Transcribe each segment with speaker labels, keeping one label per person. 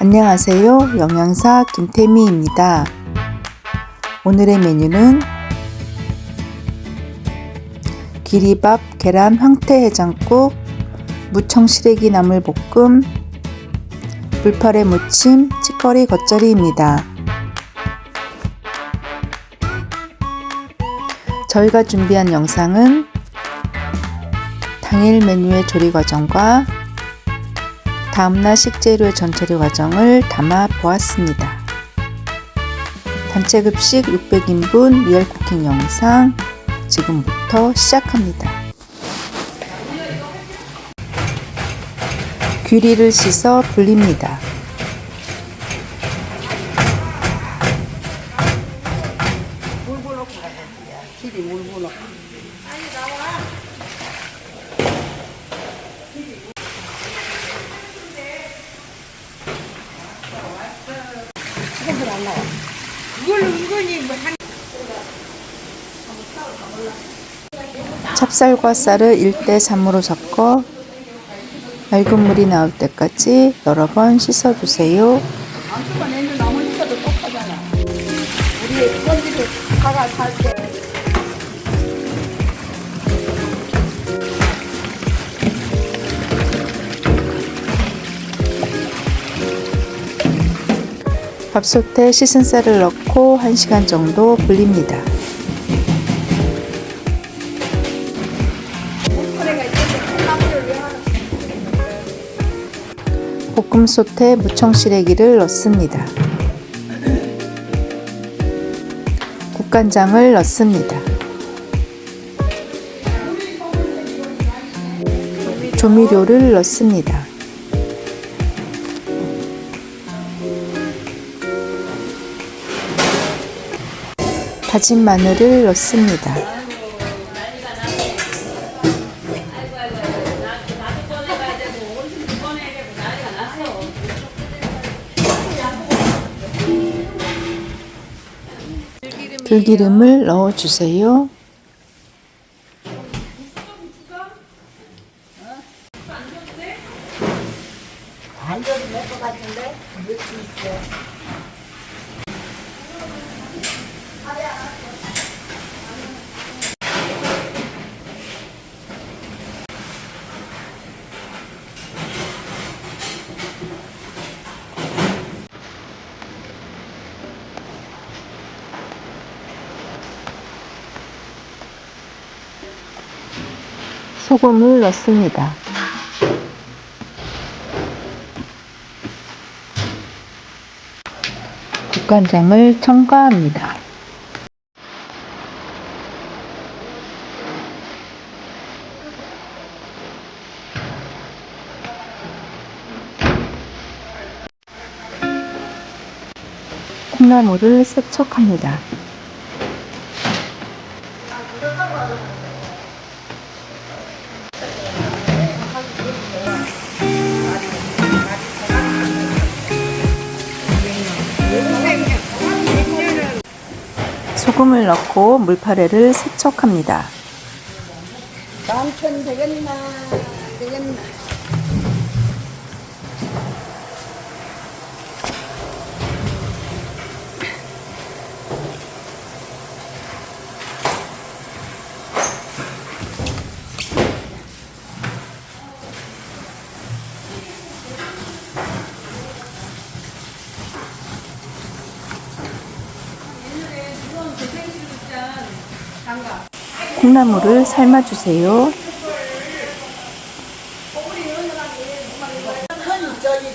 Speaker 1: 안녕하세요. 영양사 김태미입니다. 오늘의 메뉴는 기리밥, 계란, 황태 해장국, 무청 시래기 나물 볶음, 불펄의 무침, 치커리 겉절이입니다. 저희가 준비한 영상은 당일 메뉴의 조리 과정과 다음날 식재료의 전처리 과정을 담아 보았습니다. 단체 급식 600인분 리얼 쿠킹 영상 지금부터 시작합니다. 귀리를 씻어 불립니다. 찹쌀과 쌀을 1대 3으로 섞어 맑은 물이 나올 때까지 여러 번 씻어주세요. 밥솥에 씻은 쌀을 넣고 1시간 정도 불립니다. 볶음솥에 무청 시래기를 넣습니다. 국간장을 넣습니다. 조미료를 넣습니다. 다진 마늘을 넣습니다. 들기름을 넣어주세요.
Speaker 2: 완전히 될것 같은데 있어.
Speaker 1: 소금을 넣습니다. 국간장을 첨가합니다. 콩나물을 세척합니다. 넣고 물파래를 세척합니다.
Speaker 2: 남편 되겠나 되겠나.
Speaker 1: 콩나물을 삶아주세요.
Speaker 2: 큰 저기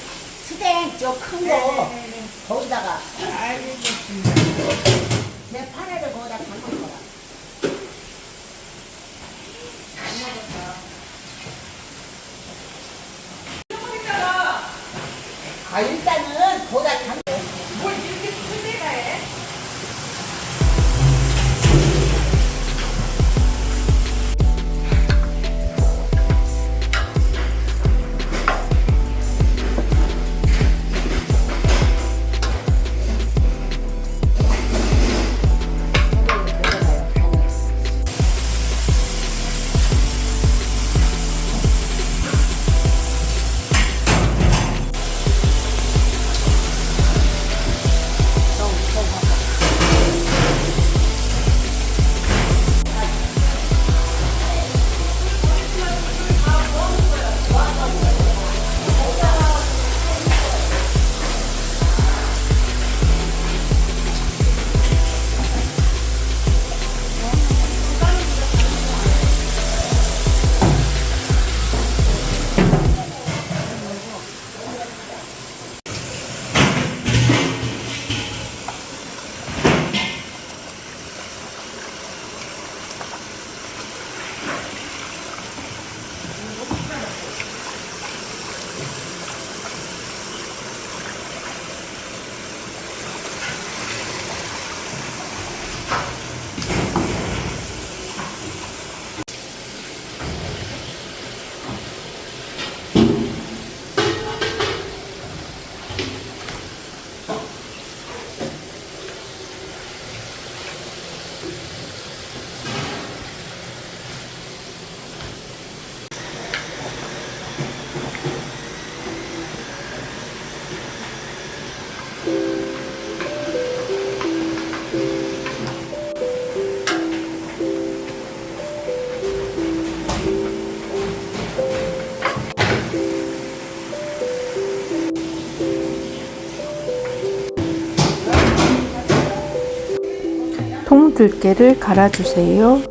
Speaker 1: 통들깨를 갈아주세요.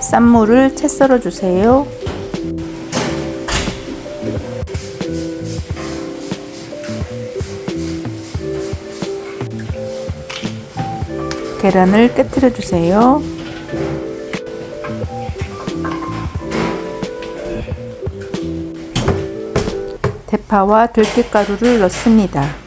Speaker 1: 쌈무를 채 썰어 주세요. 계란을 깨뜨려 주세요. 대파와 들깨가루를 넣습니다.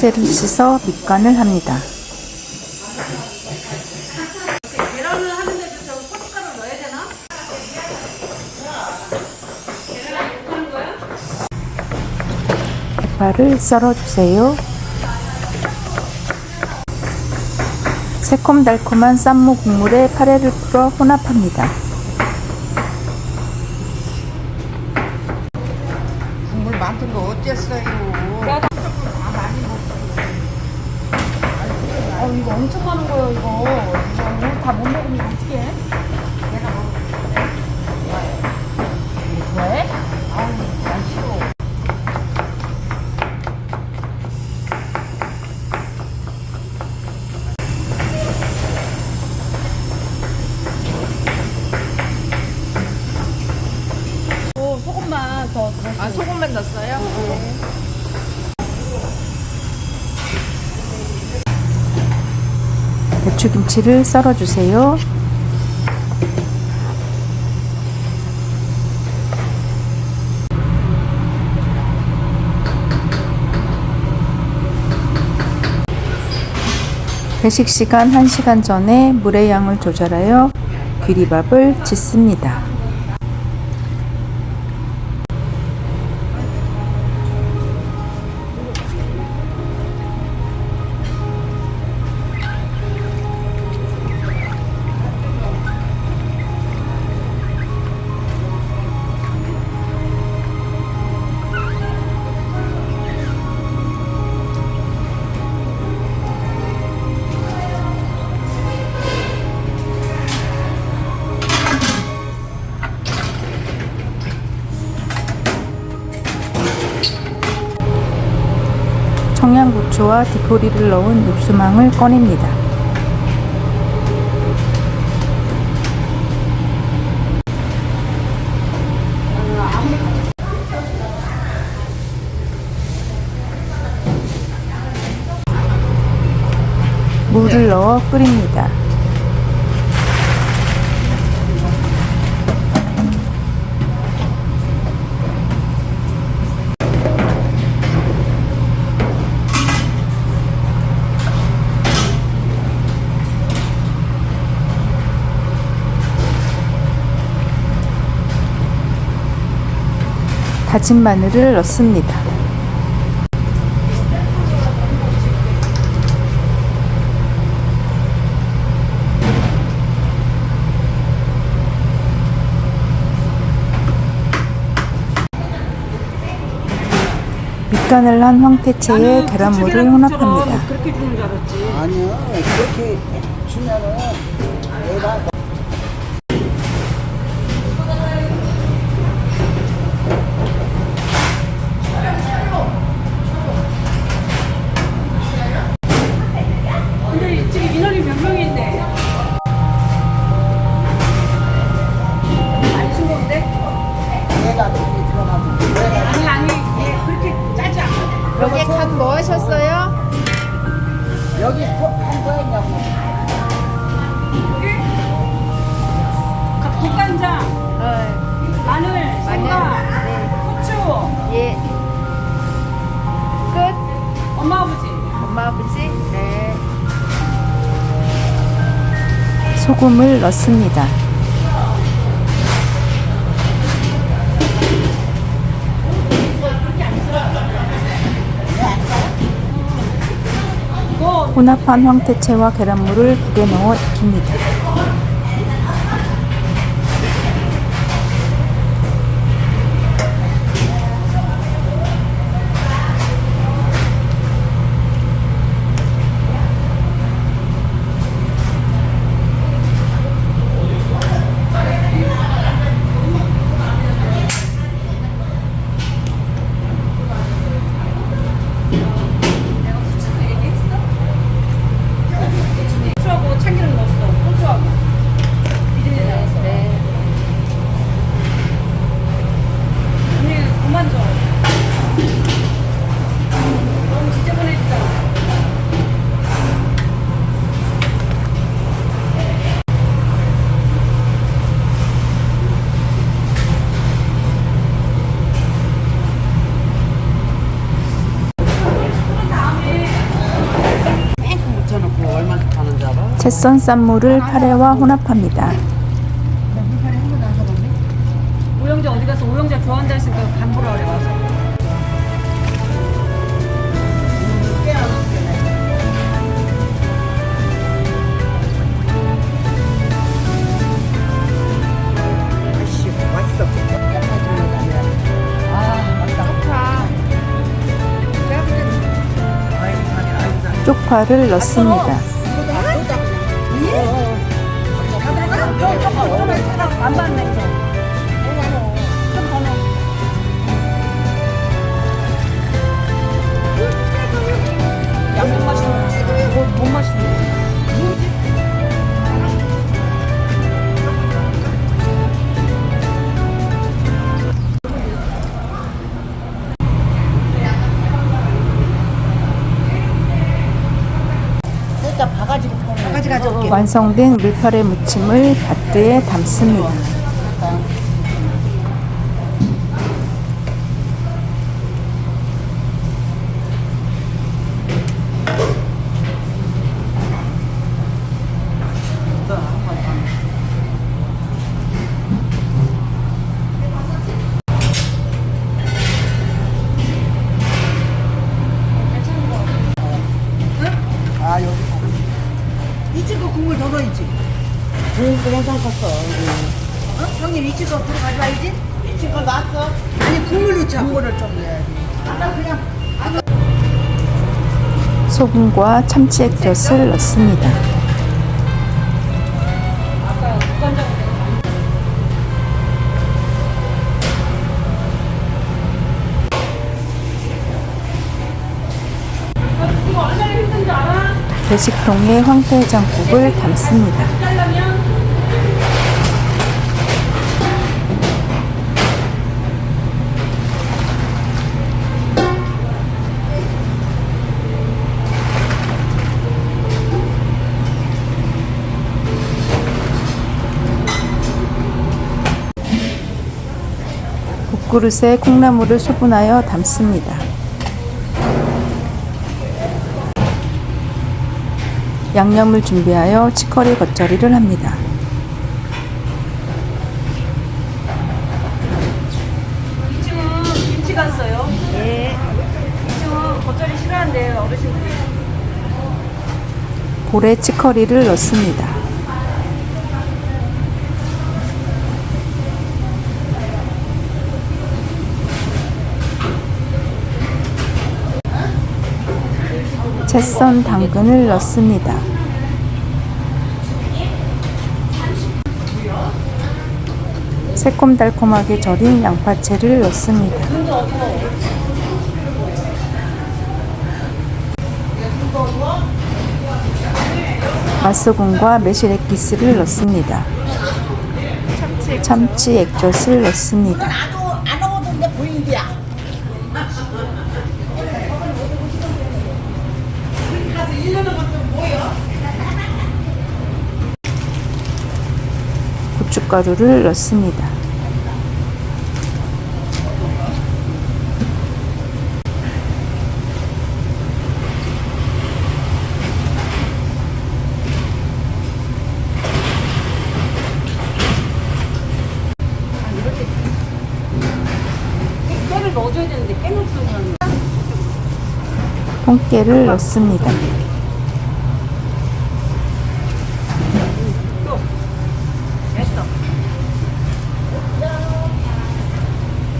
Speaker 1: 황태째를 씻어 밑간을 합니다. 대파를 썰어주세요. 새콤달콤한 쌈무 국물에 파래를 풀어 혼합합니다.
Speaker 2: 국물 많던 거 어땠어요?
Speaker 3: 어 이거 엄청 많은 거예요 이거. 다못 먹으면 어떡해? 내가 먹을게. 왜? 아우 난 싫어. 오, 소금만 더 넣었어요. 아, 소금만 넣었어요?
Speaker 1: 배추김치를 썰어주세요. 배식 시간 1시간 전에 물의 양을 조절하여 귀리밥을 짓습니다. 고추와 디포리를 넣은 육수망을 꺼냅니다. 물을 넣어 끓입니다. 다진 마늘을 넣습니다. 밑간을 한 황태채에 계란물을 혼합합니다.
Speaker 3: 그렇게 주는 줄 알았지.
Speaker 2: 아니요 그렇게 주면은 내가
Speaker 1: 여기
Speaker 2: 한
Speaker 3: 여기 가- 국간장, 마늘, 생강, 후추,
Speaker 1: 예. 끝.
Speaker 3: 엄마 아버지.
Speaker 1: 엄마 아버지? 네. 소금을 넣습니다. 혼합한 황태채와 계란물을 국에 넣어 익힙니다. 채썬 쌈무를 카레와 혼합합니다.
Speaker 3: 오영자 어디 가서 오영자 좋아한다 했으니까 간보라 그래 가서.
Speaker 1: 쪽파를 넣습니다.
Speaker 3: 안.
Speaker 2: 일단 바가지로
Speaker 1: 완성된 물파래 무침을 바트에 담습니다.
Speaker 2: 아 여기 이 친구 국물 더 넣어야지 국물 괜찮겠어 어? 형님 이 친구 국물 가져와야지 이 친구 놨어 아니 국물 국물을 좀 넣어야지 아까 그냥
Speaker 1: 소금과 참치 액젓을 넣습니다. 배식통에 황태해장국을 담습니다. 국그릇에 콩나물을 소분하여 담습니다. 양념을 준비하여 치커리 겉절이를 합니다.
Speaker 3: 갔어요. 예. 2층은 겉절이 싫어한대요, 어르신들이.
Speaker 1: 볼에 치커리를 넣습니다. 채썬 당근을 넣습니다. 새콤달콤하게 절인 양파채를 넣습니다. 맛소금과 매실액 기스를 넣습니다. 참치 액젓을 넣습니다.
Speaker 2: 나도 안 오던데 보인디야. 가서 일러는 것도 뭐야?
Speaker 1: 고춧가루를 넣습니다.
Speaker 3: 깨를 넣어줘야 되는데 깨 넣었어, 그러면.
Speaker 1: 통깨를 넣습니다.
Speaker 3: 됐어.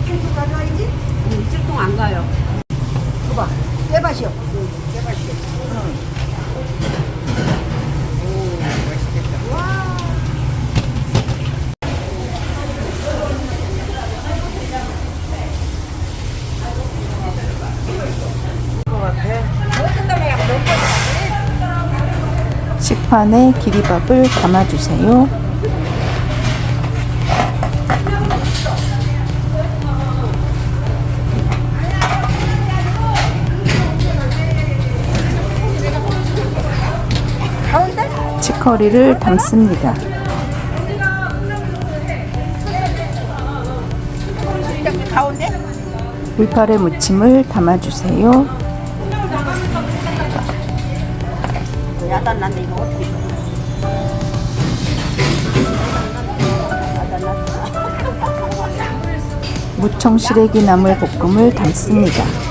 Speaker 2: 친구 가져와야지.
Speaker 3: 응, 이층통 안 가요.
Speaker 2: 봐봐. 빼바시오. 빼바시오.
Speaker 1: 식판에 기리밥을 담아주세요. 커리를 담습니다. 물팔에 무침을 담아주세요. 무청 시래기 나물 볶음을 담습니다.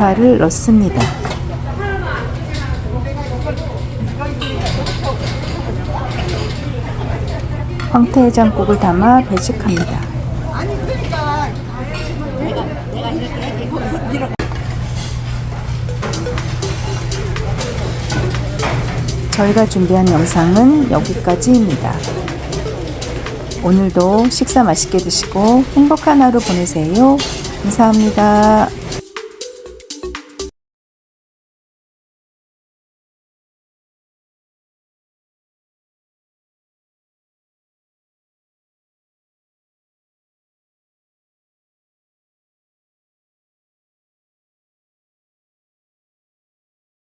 Speaker 1: 대파를 넣습니다. 황태해장국을 담아 배식합니다. 저희가 준비한 영상은 여기까지입니다. 오늘도 식사 맛있게 드시고 행복한 하루 보내세요. 감사합니다.